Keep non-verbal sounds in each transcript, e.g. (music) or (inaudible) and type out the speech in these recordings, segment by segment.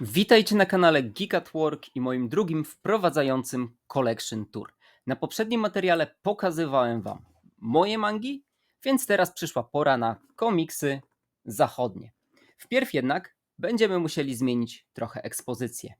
Witajcie na kanale Geek at Work i moim drugim wprowadzającym Collection Tour. Na poprzednim materiale pokazywałem Wam moje mangi, więc teraz przyszła pora na komiksy zachodnie. Wpierw jednak będziemy musieli zmienić trochę ekspozycję.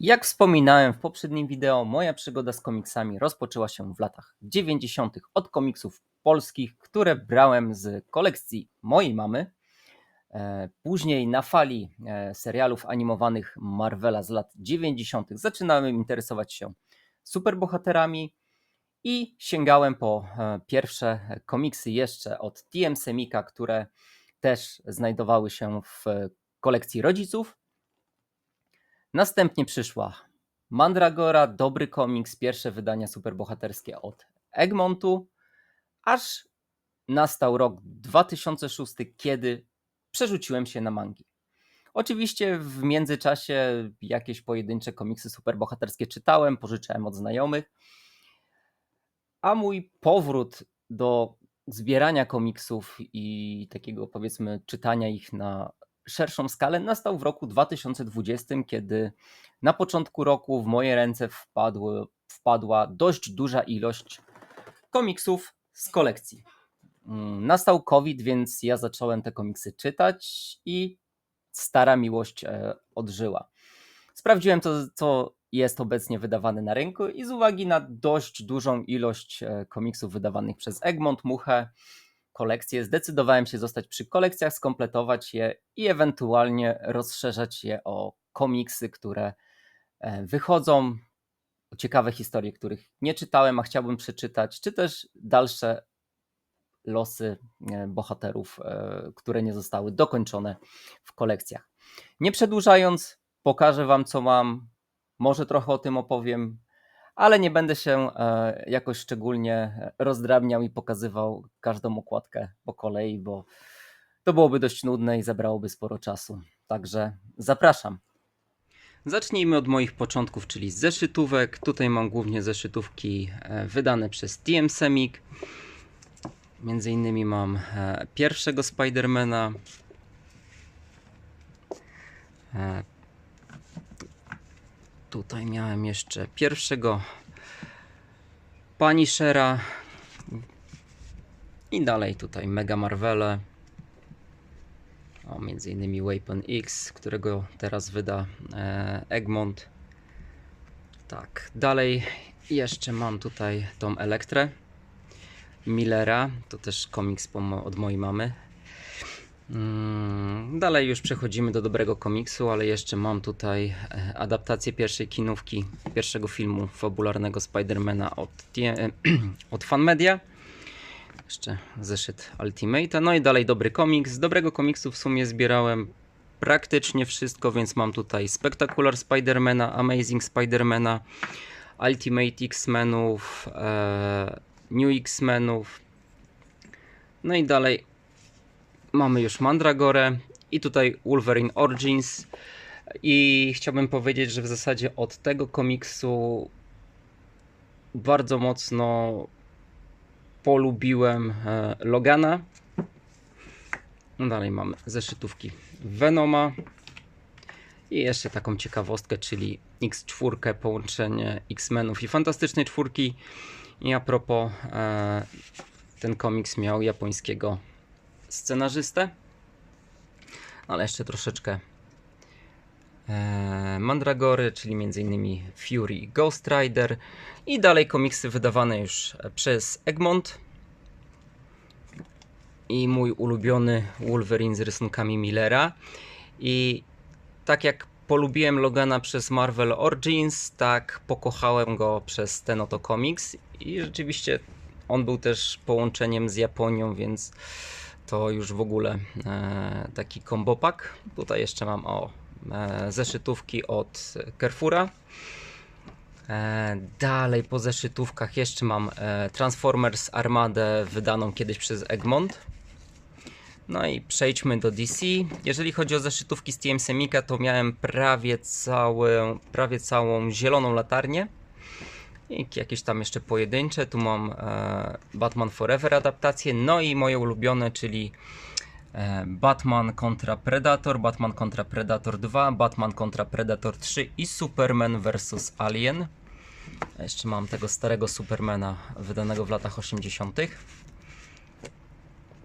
Jak wspominałem w poprzednim wideo, moja przygoda z komiksami rozpoczęła się w latach 90. od komiksów polskich, które brałem z kolekcji mojej mamy. E, Później na fali e, serialów animowanych Marvela z lat 90. zaczynałem interesować się superbohaterami i sięgałem po e, pierwsze komiksy jeszcze od TM Semika, które też znajdowały się w kolekcji rodziców. Następnie przyszła Mandragora, dobry komiks, pierwsze wydania superbohaterskie od Egmontu, aż nastał rok 2006, kiedy przerzuciłem się na mangi. Oczywiście w międzyczasie jakieś pojedyncze komiksy superbohaterskie czytałem, pożyczałem od znajomych, a mój powrót do zbierania komiksów i takiego powiedzmy czytania ich na szerszą skalę nastał w roku 2020, kiedy na początku roku w moje ręce wpadły, wpadła dość duża ilość komiksów z kolekcji. Mm, Nastał COVID, więc ja zacząłem te komiksy czytać i stara miłość e, odżyła. Sprawdziłem to, co jest obecnie wydawane na rynku i z uwagi na dość dużą ilość e, komiksów wydawanych przez Egmont, Muchę, kolekcje, zdecydowałem się zostać przy kolekcjach, skompletować je i ewentualnie rozszerzać je o komiksy, które e, wychodzą, ciekawe historie, których nie czytałem, a chciałbym przeczytać, czy też dalsze losy e, bohaterów, e, które nie zostały dokończone w kolekcjach. Nie przedłużając, pokażę Wam, co mam. Może trochę o tym opowiem, ale nie będę się e, jakoś szczególnie rozdrabniał i pokazywał każdą okładkę po kolei, bo to byłoby dość nudne i zabrałoby sporo czasu. Także zapraszam. Zacznijmy od moich początków, czyli z zeszytówek. Tutaj mam głównie zeszytówki wydane przez TM Semik. Między innymi mam e, pierwszego Spidermana. E, tutaj miałem jeszcze pierwszego Punishera. I dalej tutaj Mega Marvele. O, między innymi Weapon X, którego teraz wyda e, Egmont. Tak, dalej jeszcze mam tutaj tą Elektrę. Millera, to też komiks od mojej mamy. Mm, Dalej już przechodzimy do dobrego komiksu, ale jeszcze mam tutaj e, adaptację pierwszej kinówki, pierwszego filmu fabularnego Spidermana od, tie- (clears throat) od Fanmedia. Jeszcze zeszyt Ultimate'a. No i dalej dobry komiks. Z dobrego komiksu w sumie zbierałem praktycznie wszystko, więc mam tutaj Spectacular Spidermana, Amazing Spidermana, Ultimate X-Menów, e, New X-Menów. No i dalej mamy już Mandragorę i tutaj Wolverine Origins. I chciałbym powiedzieć, że w zasadzie od tego komiksu bardzo mocno polubiłem e, Logana. No dalej mamy zeszytówki Venoma. I jeszcze taką ciekawostkę, czyli X4, połączenie X-Menów i Fantastycznej Czwórki. I a propos, e, ten komiks miał japońskiego scenarzystę, ale jeszcze troszeczkę. E, Mandragory, czyli m.in. Fury i Ghost Rider. I dalej komiksy wydawane już przez Egmont. I mój ulubiony Wolverine z rysunkami Millera. I tak jak polubiłem Logana przez Marvel Origins, tak pokochałem go przez ten oto komiks i rzeczywiście on był też połączeniem z Japonią, więc to już w ogóle e, taki kombopak. Tutaj jeszcze mam o e, zeszytówki od Carrefoura. E, dalej po zeszytówkach jeszcze mam e, Transformers Armadę wydaną kiedyś przez Egmont. No i przejdźmy do DC. Jeżeli chodzi o zeszytówki z TM Semika, to miałem prawie, całe, prawie całą zieloną latarnię. I jakieś tam jeszcze pojedyncze. Tu mam e, Batman Forever adaptację. No i moje ulubione, czyli e, Batman kontra Predator, Batman kontra Predator 2, Batman kontra Predator 3 i Superman vs Alien. Jeszcze mam tego starego Supermana wydanego w latach 80.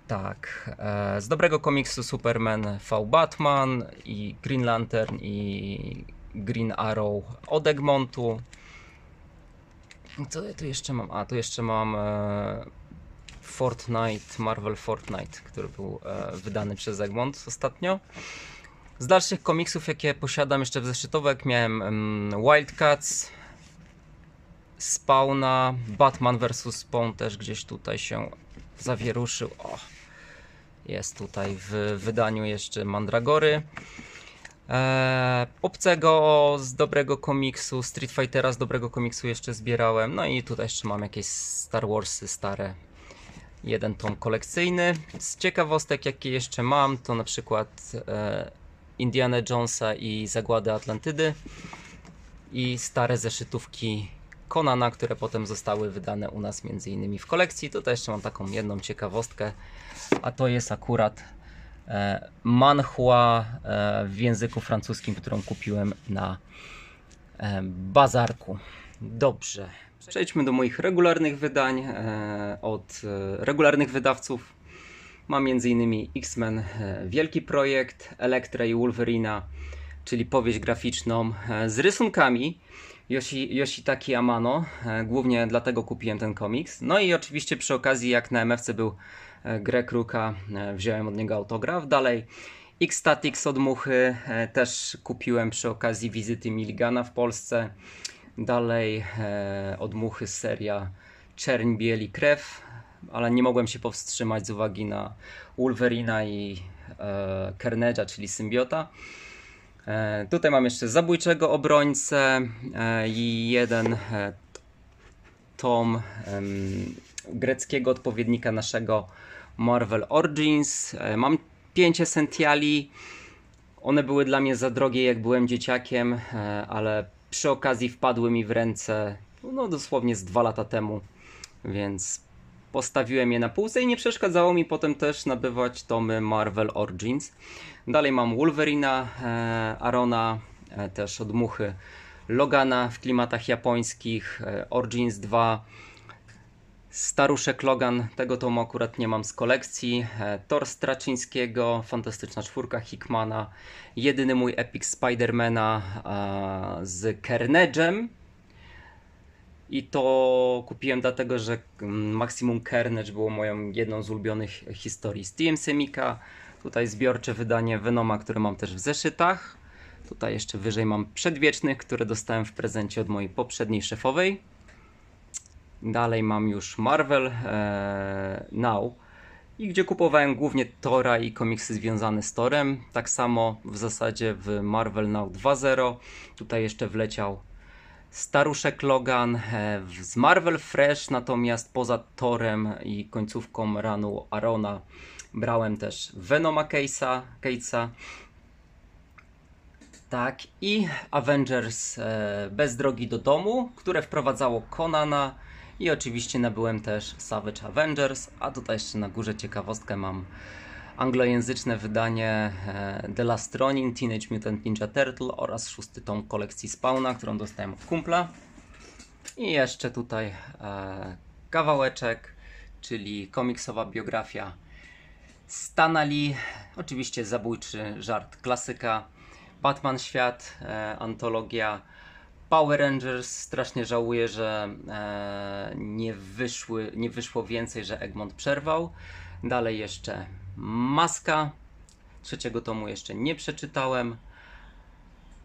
Tak, e, z dobrego komiksu Superman V Batman i Green Lantern i Green Arrow od Egmontu. Co ja tu jeszcze mam? A, tu jeszcze mam e, Fortnite, Marvel Fortnite, który był e, wydany przez Egmont ostatnio. Z dalszych komiksów, jakie posiadam jeszcze w zeszytówek, miałem em, Wildcats, Spawna, Batman vs. Spawn też gdzieś tutaj się zawieruszył. O, jest tutaj w wydaniu jeszcze Mandragory. Eee, obcego z dobrego komiksu, Street Fightera z dobrego komiksu jeszcze zbierałem. No i tutaj jeszcze mam jakieś Star Warsy stare. Jeden tom kolekcyjny. Z ciekawostek, jakie jeszcze mam, to na przykład e, Indiana Jonesa i Zagłady Atlantydy i stare zeszytówki Conana, które potem zostały wydane u nas między innymi w kolekcji. Tutaj jeszcze mam taką jedną ciekawostkę, a to jest akurat e, manhua e, w języku francuskim, którą kupiłem na e, bazarku. Dobrze. Przejdźmy do moich regularnych wydań od regularnych wydawców. Mam m.in. X-Men Wielki Projekt, Elektra i Wolverina, czyli powieść graficzną e, z rysunkami Yoshi, Yoshitaki Amano. E, Głównie dlatego kupiłem ten komiks. No i oczywiście przy okazji, jak na MFC był e, Greg Ruka, wziąłem od niego autograf. Dalej X-Statix od Muchy też kupiłem przy okazji wizyty Miligana w Polsce. Dalej od Muchy seria Czerń, Biel i Krew, ale nie mogłem się powstrzymać z uwagi na Wolverina i e, Carnage'a, czyli symbiota. E, tutaj mam jeszcze Zabójczego Obrońcę e, i jeden e, tom greckiego odpowiednika naszego Marvel Origins. Mam pięć Essentiali. One były dla mnie za drogie, jak byłem dzieciakiem, ale przy okazji wpadły mi w ręce no dosłownie z dwa lata temu, więc postawiłem je na półce i nie przeszkadzało mi potem też nabywać tomy Marvel Origins. Dalej mam Wolverina, e, Arona, e, też od muchy Logana w klimatach japońskich, e, Origins 2, Staruszek Logan, tego tomu akurat nie mam z kolekcji. Thor Straczyńskiego, Fantastyczna Czwórka Hickmana, jedyny mój Epic Spidermana z Carnage'em. I to kupiłem dlatego, że mm, Maximum Carnage było moją jedną z ulubionych historii z TM Semika. Tutaj zbiorcze wydanie Venoma, które mam też w zeszytach. Tutaj jeszcze wyżej mam Przedwiecznych, które dostałem w prezencie od mojej poprzedniej szefowej. Dalej mam już Marvel e, Now i gdzie kupowałem głównie Tora i komiksy związane z Torem. Tak samo w zasadzie w Marvel Now 2.0. Tutaj jeszcze wleciał Staruszek Logan e, z Marvel Fresh, natomiast poza Torem i końcówką ranu Arona brałem też Venoma Case'a. Tak, i Avengers e, Bez drogi do domu, które wprowadzało Conana i oczywiście nabyłem też Savage Avengers, a tutaj jeszcze na górze ciekawostkę mam anglojęzyczne wydanie e, The Last Ronin, Teenage Mutant Ninja Turtle oraz szósty tom kolekcji Spawna, którą dostałem od kumpla. I jeszcze tutaj e, kawałeczek, czyli komiksowa biografia Stana Lee, oczywiście zabójczy żart klasyka, Batman Świat, e, antologia Power Rangers. Strasznie żałuję, że nie, wyszły, nie wyszło więcej, że Egmont przerwał. Dalej jeszcze Maska. Trzeciego tomu jeszcze nie przeczytałem.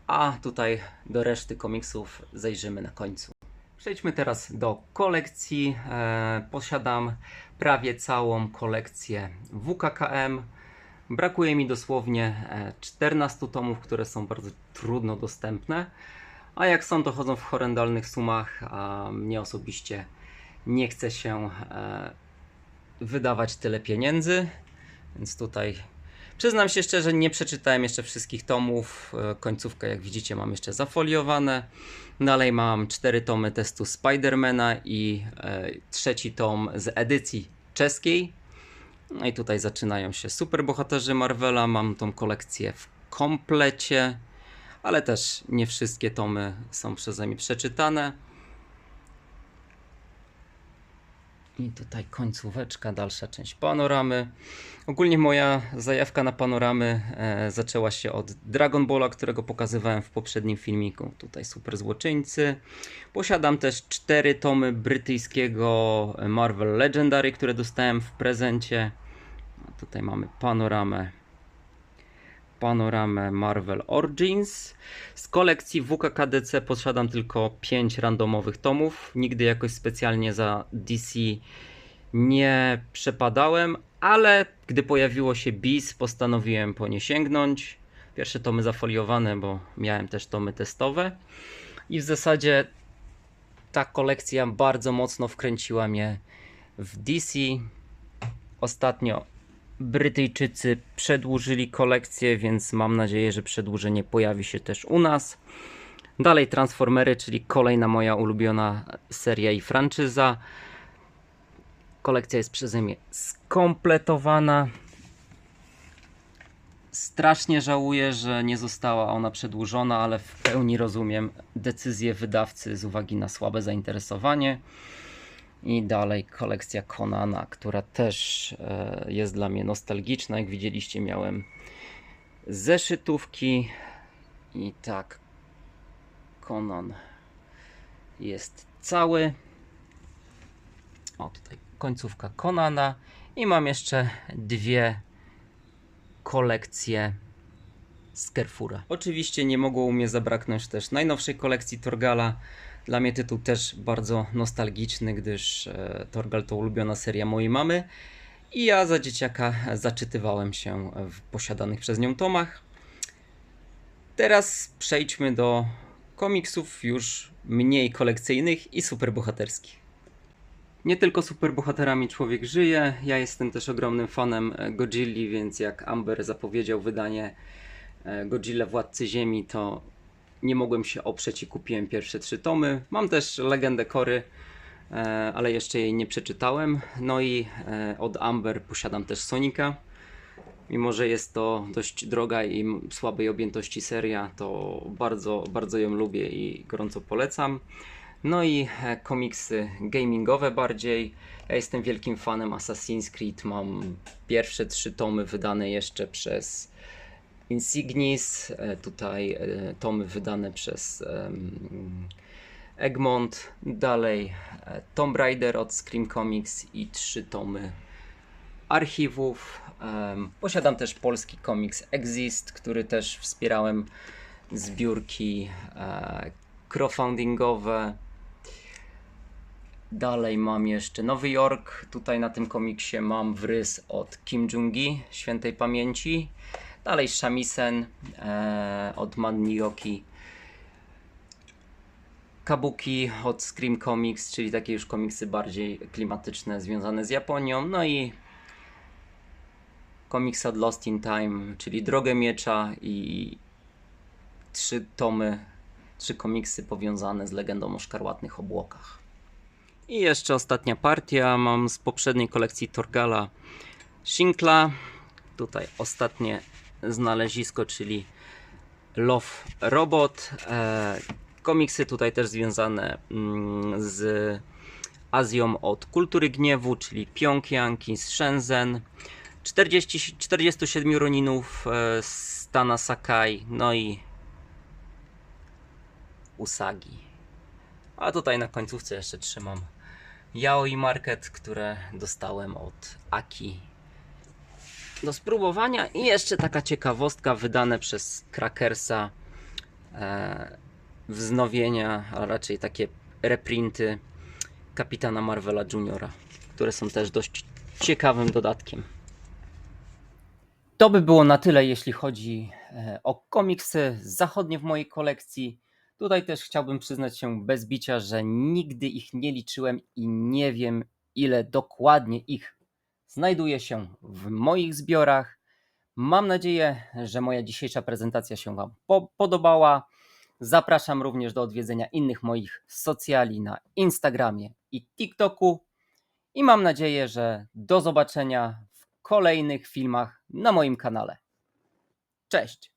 A tutaj do reszty komiksów zajrzymy na końcu. Przejdźmy teraz do kolekcji. E, posiadam prawie całą kolekcję WKKM. Brakuje mi dosłownie e, 14 tomów, które są bardzo trudno dostępne. A jak są, to chodzą w horrendalnych sumach, a mnie osobiście nie chce się e, wydawać tyle pieniędzy. Więc tutaj przyznam się szczerze, nie przeczytałem jeszcze wszystkich tomów. E, Końcówkę, jak widzicie, mam jeszcze zafoliowane. Dalej mam cztery tomy testu Spidermana i e, trzeci tom z edycji czeskiej. No i tutaj zaczynają się superbohaterzy Marvela. Mam tą kolekcję w komplecie, ale też nie wszystkie tomy są przeze mnie przeczytane. I tutaj końcóweczka, dalsza część panoramy. Ogólnie moja zajawka na panoramy e, zaczęła się od Dragon Balla, którego pokazywałem w poprzednim filmiku. Tutaj super złoczyńcy. Posiadam też cztery tomy brytyjskiego Marvel Legendary, które dostałem w prezencie. Tutaj mamy panoramę. Panoramę Marvel Origins. Z kolekcji WKKDC posiadam tylko 5 randomowych tomów. Nigdy jakoś specjalnie za DC nie przepadałem, ale gdy pojawiło się BIS, postanowiłem po nie sięgnąć. Pierwsze tomy zafoliowane, bo miałem też tomy testowe. I w zasadzie ta kolekcja bardzo mocno wkręciła mnie w DC. Ostatnio Brytyjczycy przedłużyli kolekcję, więc mam nadzieję, że przedłużenie pojawi się też u nas. Dalej Transformery, czyli kolejna moja ulubiona seria i franczyza. Kolekcja jest przeze mnie skompletowana. Strasznie żałuję, że nie została ona przedłużona, ale w pełni rozumiem decyzję wydawcy z uwagi na słabe zainteresowanie. I dalej kolekcja Konana, która też e, jest dla mnie nostalgiczna. Jak widzieliście, miałem zeszytówki. I tak, Conan jest cały. O, tutaj końcówka Konana. I mam jeszcze dwie kolekcje z Carrefoura. Oczywiście nie mogło u mnie zabraknąć też najnowszej kolekcji Torgala. Dla mnie tytuł też bardzo nostalgiczny, gdyż e, Torgal to ulubiona seria mojej mamy. I ja za dzieciaka zaczytywałem się w posiadanych przez nią tomach. Teraz przejdźmy do komiksów już mniej kolekcyjnych i superbohaterskich. Nie tylko superbohaterami człowiek żyje, ja jestem też ogromnym fanem e, Godzilli, więc jak Amber zapowiedział wydanie e, Godzilla Władcy Ziemi, to nie mogłem się oprzeć i kupiłem pierwsze trzy tomy. Mam też Legendę Kory, e, ale jeszcze jej nie przeczytałem. No i e, od Amber posiadam też Sonika. Mimo, że jest to dość droga i słabej objętości seria, to bardzo, bardzo ją lubię i gorąco polecam. No i e, komiksy gamingowe bardziej. Ja jestem wielkim fanem Assassin's Creed. Mam pierwsze trzy tomy wydane jeszcze przez Insignis. e, Tutaj e, tomy wydane przez Egmont. Dalej e, Tomb Raider od Scream Comics i trzy tomy archiwów. Posiadam też polski komiks Exist, który też wspierałem zbiórki crowdfundingowe. Dalej mam jeszcze Nowy Jork. Tutaj na tym komiksie mam wrys od Kim Jong-gi, świętej pamięci. Dalej Shamisen e, od Man Nioki. Kabuki od Scream Comics, czyli takie już komiksy bardziej klimatyczne, związane z Japonią. No i komiks od Lost in Time, czyli Drogę Miecza i trzy tomy, trzy komiksy powiązane z legendą o szkarłatnych obłokach. I jeszcze ostatnia partia mam z poprzedniej kolekcji Torgala Shinkla. Tutaj ostatnie znalezisko, czyli Love Robot. E, komiksy tutaj też związane mm, z Azją od kultury gniewu, czyli Pjongjang i z Shenzhen. 40, 47 Roninów e, z Tana Sakai, no i Usagi. A tutaj na końcówce jeszcze trzymam Yaoi Market, które dostałem od Aki do spróbowania. I jeszcze taka ciekawostka wydane przez Crackersa e, wznowienia, a raczej takie reprinty Kapitana Marvela Juniora, które są też dość ciekawym dodatkiem. To by było na tyle, jeśli chodzi e, o komiksy zachodnie w mojej kolekcji. Tutaj też chciałbym przyznać się bez bicia, że nigdy ich nie liczyłem i nie wiem, ile dokładnie ich znajduje się w moich zbiorach. Mam nadzieję, że moja dzisiejsza prezentacja się Wam po- podobała. Zapraszam również do odwiedzenia innych moich socjali na Instagramie i TikToku. I mam nadzieję, że do zobaczenia w kolejnych filmach na moim kanale. Cześć!